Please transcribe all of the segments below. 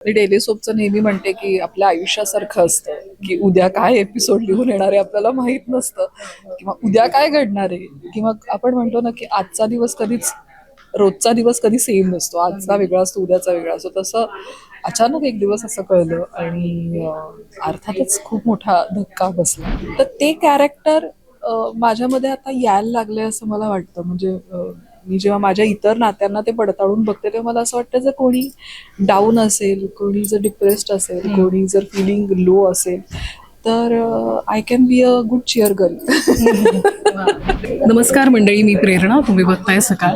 मी daily सोपचं नेहमी म्हणते की आपल्या आयुष्यासारखं असतं की उद्या काय एपिसोड लिहून येणार आहे आपल्याला माहीत नसतं. किंवा उद्या काय घडणार आहे? किंवा आपण म्हणतो ना की आजचा दिवस कधीच रोजचा दिवस कधी सेम नसतो. आजचा वेगळा असतो उद्याचा वेगळा असतो. तसं अचानक एक दिवस असं कळलं आणि अर्थातच खूप मोठा धक्का बसला. तर ते कॅरेक्टर माझ्यामध्ये आता यायला लागले असं मला वाटतं. म्हणजे मी जेव्हा माझ्या इतर नात्यांना ते पडताळून बघते तेव्हा मला असं वाटतं जर कोणी डाऊन असेल कोणी जर डिप्रेस्ड असेल कोणी जर फिलिंग लो असेल तर I can be a good cheer girl नमस्कार मंडळी मी प्रेरणा. तुम्ही बघताय सकाळ.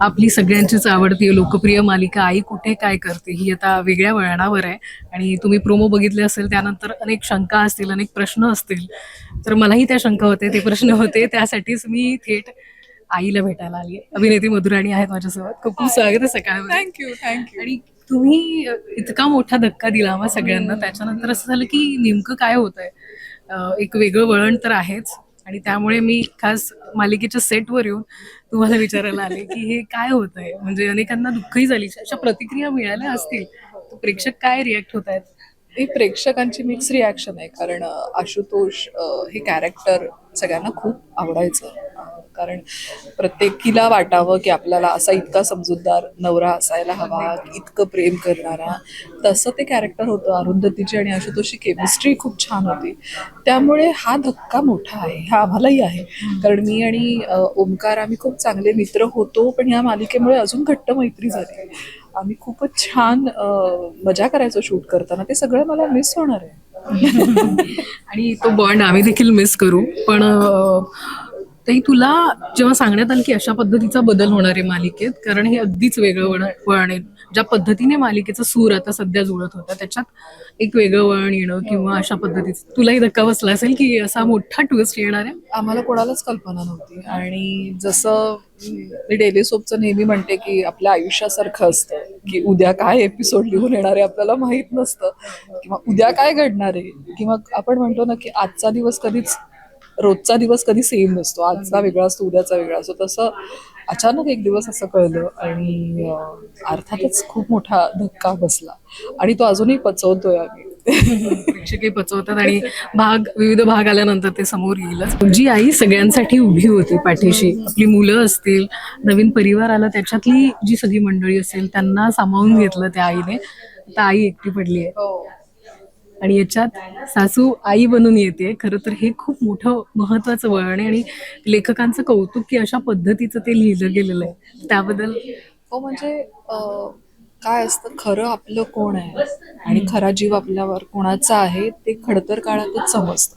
आपली सगळ्यांचीच आवडती लोकप्रिय मालिका आई कुठे काय करते ही आता वेगळ्या वळणावर आहे. आणि तुम्ही प्रोमो बघितले असेल त्यानंतर अनेक शंका असतील अनेक प्रश्न असतील. तर मलाही त्या शंका होते ते प्रश्न होते. त्यासाठीच मी थेट आईला भेटायला आली आहे अभिनेत्री मधुराणी आहेत माझ्यासोबत. खूप खूप स्वागत आहे सकाळ थँक्यू थँक्यू आणि तुम्ही इतका मोठा धक्का दिला आम्हा सगळ्यांना. त्याच्यानंतर असं झालं की नेमकं काय होत आहे एक वेगळं वळण तर आहेच. आणि त्यामुळे मी खास मालिकेच्या सेटवर येऊन तुम्हाला विचारायला आले की हे काय होत आहे म्हणजे अनेकांना दुःखही झाली. अशा प्रतिक्रिया मिळाल्या असतील. प्रेक्षक काय रिॲक्ट होत आहेत ही प्रेक्षकांची मिक्स रिॲक्शन आहे. कारण आशुतोष हे कॅरेक्टर सगळ्यांना खूप आवडायचं. कारण प्रत्येकीला वाटावं की आपल्याला असा इतका समजूतदार नवरा असायला हवा इतकं प्रेम करणारा. तसं ते कॅरेक्टर होतं. अरुंधतीची आणि आशुतोषची केमिस्ट्री खूप छान होती. त्यामुळे हा धक्का मोठा आहे. हा आम्हालाही आहे. कारण मी आणि ओमकार आम्ही खूप चांगले मित्र होतो पण या मालिकेमुळे अजून घट्ट मैत्री झाली. आम्ही खूपच छान मजा करायचो शूट करताना. ते सगळं मला मिस होणार आहे. आणि तो बॉन्ड आम्ही देखील मिस करू. पण ताई तुला जेव्हा सांगण्यात आलं की अशा पद्धतीचा बदल होणार आहे मालिकेत कारण हे अगदीच वेगळं वळण वळण आहे. ज्या पद्धतीने मालिकेचा सूर आता सध्या जुळत होता त्याच्यात एक वेगळं वळण येणं किंवा अशा पद्धतीचं. तुलाही धक्का बसला असेल की असा मोठा ट्विस्ट येणार आहे? आम्हाला कोणालाच कल्पना नव्हती. आणि जसं मी डेली सोपचं नेहमी म्हणते की आपल्या आयुष्यासारखं असतं. की उद्या काय एपिसोड लिहून येणार आहे आपल्याला माहीत नसतं. किंवा उद्या काय घडणार आहे? किंवा आपण म्हणतो ना की आजचा दिवस कधीच रोजचा दिवस कधी सेम नसतो. आजचा वेगळा असतो उद्याचा वेगळा असतो. तसं अचानक एक दिवस असं कळलं आणि अर्थातच खूप मोठा धक्का बसला. आणि तो अजूनही पचवतोय आम्ही. प्रेक्षकही पचवतात आणि भाग विविध भाग आल्यानंतर ते समोर येईलच. जी आई सगळ्यांसाठी उभी होती पाठीशी आपली मुलं असतील नवीन परिवार आला त्याच्यातली जी सगळी मंडळी असेल त्यांना सामावून घेतलं त्या आईने. आता आई एकटी पडली आहे. हो. आणि याच्यात सासू आई बनून येते. खरं तर हे खूप मोठं महत्वाचं वळण आहे आणि लेखकांचं कौतुक की अशा पद्धतीचं ते लिहिलं गेलेलं आहे. त्याबद्दल हो म्हणजे काय असतं? खरं आपलं कोण आहे? आणि खरा जीव आपल्यावर कोणाचा आहे? ते खडतर काळातच समजतं.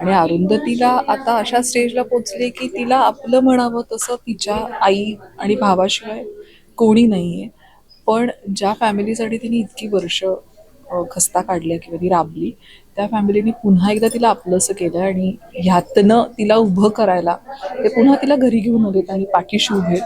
आणि अरुंधतीला आता अशा स्टेजला पोचली की तिला आपलं म्हणावं तसं तिच्या आई आणि भावाशिवाय कोणी नाहीये. पण ज्या फॅमिलीसाठी तिने इतकी वर्ष खस्ता काढल्या किंवा ती राबली त्या फॅमिलीने पुन्हा एकदा तिला आपलंसं केलं आणि ह्यातनं तिला उभं करायला ते पुन्हा तिला घरी घेऊन आलेत आणि पाठीशी उभे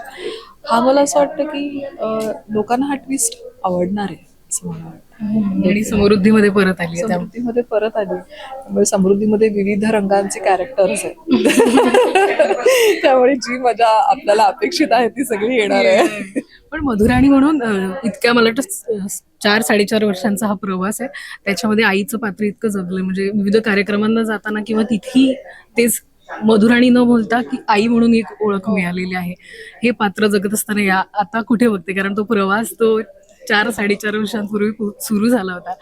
हा मला असं वाटतं की अं, लोकांना हा ट्विस्ट आवडणार आहे असं मला वाटतं. आणि समृद्धीमध्ये परत आली आहे त्यामुळे समृद्धीमध्ये परत आली त्यामुळे समृद्धीमध्ये विविध रंगांचे कॅरेक्टर्स आहेत. त्यामुळे जी मजा आपल्याला अपेक्षित आहे ती सगळी येणार आहे. पण मधुराणी म्हणून अं, इतक्या मला वाटतं स- चार साडेचार वर्षांचा हा प्रवास आहे. त्याच्यामध्ये आईचं पात्र इतकं जगलं म्हणजे विविध कार्यक्रमांना जाताना किंवा तिथेही तेच मधुराणी न बोलता की आई म्हणून एक ओळख मिळालेली आहे. हे पात्र जगत असताना या आता कुठे बघते? कारण तो प्रवास तो चार साडेचार वर्षांपूर्वी सुरू झाला होता.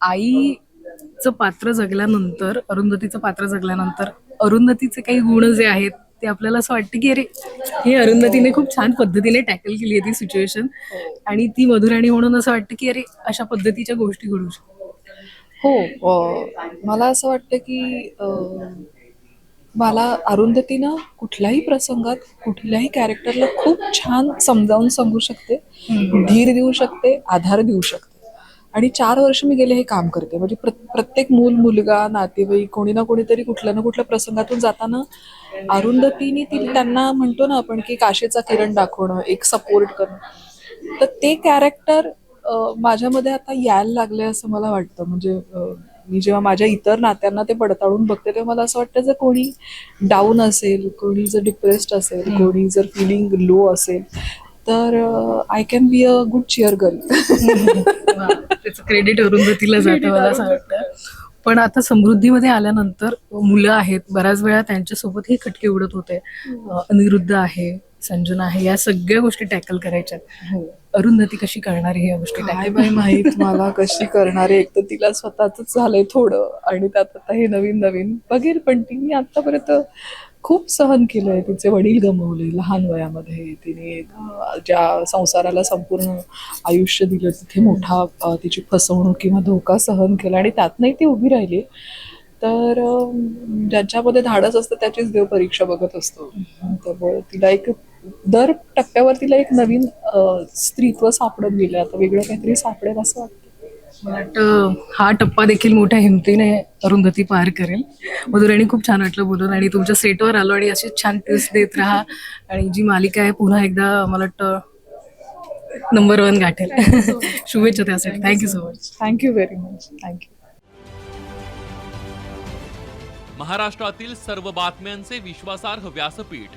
आईचं पात्र जगल्यानंतर अरुंधतीचं पात्र जगल्यानंतर अरुंधतीचे काही गुण जे आहेत ते आपल्याला असं वाटतं की अरे हे अरुंधतीने खूप छान पद्धतीने टॅकल केली आहे ती सिच्युएशन. आणि ती मधुराणी म्हणून असं वाटतं की अरे अशा पद्धतीच्या गोष्टी घडू शकतात. हो मला असं वाटतं की मला अरुंधतीनं कुठल्याही प्रसंगात कुठल्याही कॅरेक्टरला खूप छान समजावून सांगू शकते धीर देऊ शकते आधार देऊ शकते. आणि चार वर्ष मी गेले हे काम करते. म्हणजे प्र प्रत्येक मूल मुलगा नातेवाईक कोणी ना कोणीतरी कुठल्या ना कुठल्या प्रसंगातून जाताना अरुंधतीने ती त्यांना म्हणतो ना आपण की काशेचा किरण दाखवणं एक सपोर्ट करणं. तर ते कॅरेक्टर माझ्यामध्ये आता यायला लागले असं मला वाटतं. म्हणजे मी जेव्हा माझ्या इतर नात्यांना ते पडताळून बघते तेव्हा मला असं वाटतं जर कोणी डाऊन असेल कोणी जर डिप्रेस्ड असेल कोणी जर फिलिंग लो असेल तर I can be a good cheer girl त्याचं क्रेडिट अरुंधतीला जातं मला असं वाटतं. पण आता समृद्धीमध्ये आल्यानंतर मुलं आहेत बऱ्याच वेळा त्यांच्यासोबत ही खटके उडत होते. अं, अनिरुद्ध आहे संजना आहे या सगळ्या गोष्टी टॅकल करायच्या अरुंधती कशी करणार या गोष्टी काय? बाई माहीत मला कशी करणार आहे? एक तर तिला स्वतःच झालंय थोडं आणि त्यात आता हे नवीन नवीन बघेल पण तिने आतापर्यंत खूप सहन केलंय तिचे वडील गमवले लहान वयामध्ये. तिने ज्या संसाराला संपूर्ण आयुष्य दिलं तिथे मोठा तिची फसवणूक किंवा धोका सहन केला आणि त्यातनंही ती उभी राहिली. तर ज्याच्यामध्ये धाडस असतं त्याचीच देव परीक्षा बघत असतो. त्यामुळे तिला एक दर टप्प्यावर तिला एक नवीन स्त्रीत्व सापडत गेलं आता वेगळं काहीतरी सापडेल असं वाटतं. मला वाटतं हा टप्पा देखील मोठ्या हिमतीने अरुंधती पार करेल. मधुराणी खूप छान वाटलं बोलून आणि तुमच्या सेटवर आलो आणि अशी छान टिप्स देत राहा. आणि जी मालिका आहे पुन्हा एकदा मला वाटतं नंबर वन गाठेल. शुभेच्छा त्यासाठी. Thank you so much thank you very much thank you महाराष्ट्रातील सर्व बातम्यांचे विश्वासार्ह व्यासपीठ.